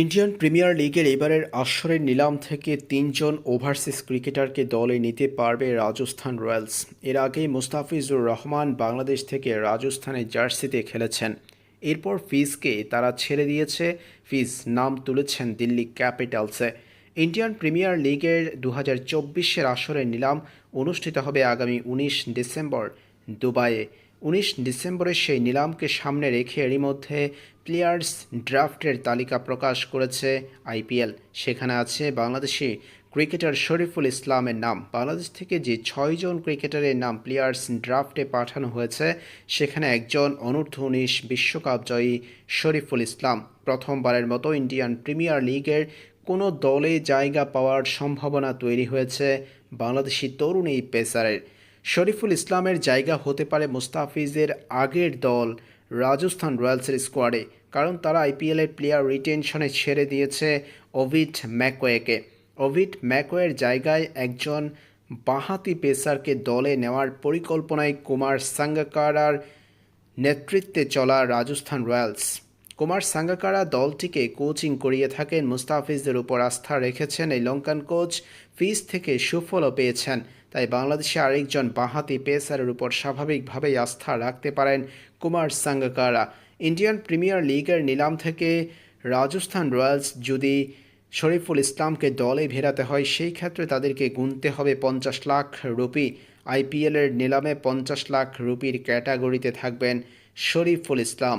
Indian premier লিগের এবারের আসরের নিলাম থেকে তিনজন ওভারসিজ ক্রিকেটারকে দলে নিতে পারবে রাজস্থান রয়্যালস। এর আগে মুস্তাফিজুর রহমান বাংলাদেশ থেকে রাজস্থানের জার্সিতে খেলেছেন। এরপর ফিজকে তারা ছেড়ে দিয়েছে। ফিজ নাম তুলেছেন দিল্লি ক্যাপিটালসে। ইন্ডিয়ান প্রিমিয়ার লিগের দু হাজার চব্বিশের আসরের নিলাম অনুষ্ঠিত হবে আগামী উনিশ ডিসেম্বর দুবাইয়ে। উনিশ ডিসেম্বরের সেই নিলামকে সামনে রেখে এরই মধ্যে প্লেয়ার্স ড্রাফটের তালিকা প্রকাশ করেছে আইপিএল। সেখানে আছে বাংলাদেশি ক্রিকেটার শরীফুল ইসলামের নাম। বাংলাদেশ থেকে যে ছয়জন ক্রিকেটারের নাম প্লেয়ার্স ড্রাফটে পাঠানো হয়েছে, সেখানে একজন অনূর্ধ্ব উনিশ বিশ্বকাপ জয়ী শরীফুল ইসলাম। প্রথমবারের মতো ইন্ডিয়ান প্রিমিয়ার লিগের কোনো দলে জায়গা পাওয়ার সম্ভাবনা তৈরি হয়েছে বাংলাদেশি তরুণ এই পেসারের। শরীফুল ইসলামের জায়গা হতে পারে মুস্তাফিজের আগের দল রাজস্থান রয়্যালসের স্কোয়াডে, কারণ তারা আইপিএলের প্লেয়ার রিটেনশনে ছেড়ে দিয়েছে ওভিড ম্যাকওয়েকে। ওভিড ম্যাকওয়ের জায়গায় একজন বাঁহাতি পেসারকে দলে নেওয়ার পরিকল্পনায় কুমার সাঙ্গাকারার নেতৃত্বে চলা রাজস্থান রয়্যালস। কুমার সাঙ্গাকারা দলটিকে কোচিং করিয়ে থাকেন। মুস্তাফিজদের উপর আস্থা রেখেছেন এই লঙ্কান কোচ। ফিজ থেকে সুফলও পেয়েছেন। তাই বাংলাদেশে আরেকজন বাঁহাতি পেসারের উপর স্বাভাবিকভাবেই আস্থা রাখতে পারেন কুমার সাঙ্গাকারা। ইন্ডিয়ান প্রিমিয়ার লিগের নিলাম থেকে রাজস্থান রয়্যালস যদি শরীফুল ইসলামকে দলে ভেরাতে হয়, সেই ক্ষেত্রে তাদেরকে গুনতে হবে পঞ্চাশ লাখ রুপি। আইপিএলের নিলামে পঞ্চাশ লাখ রুপির ক্যাটাগরিতে থাকবেন শরীফুল ইসলাম।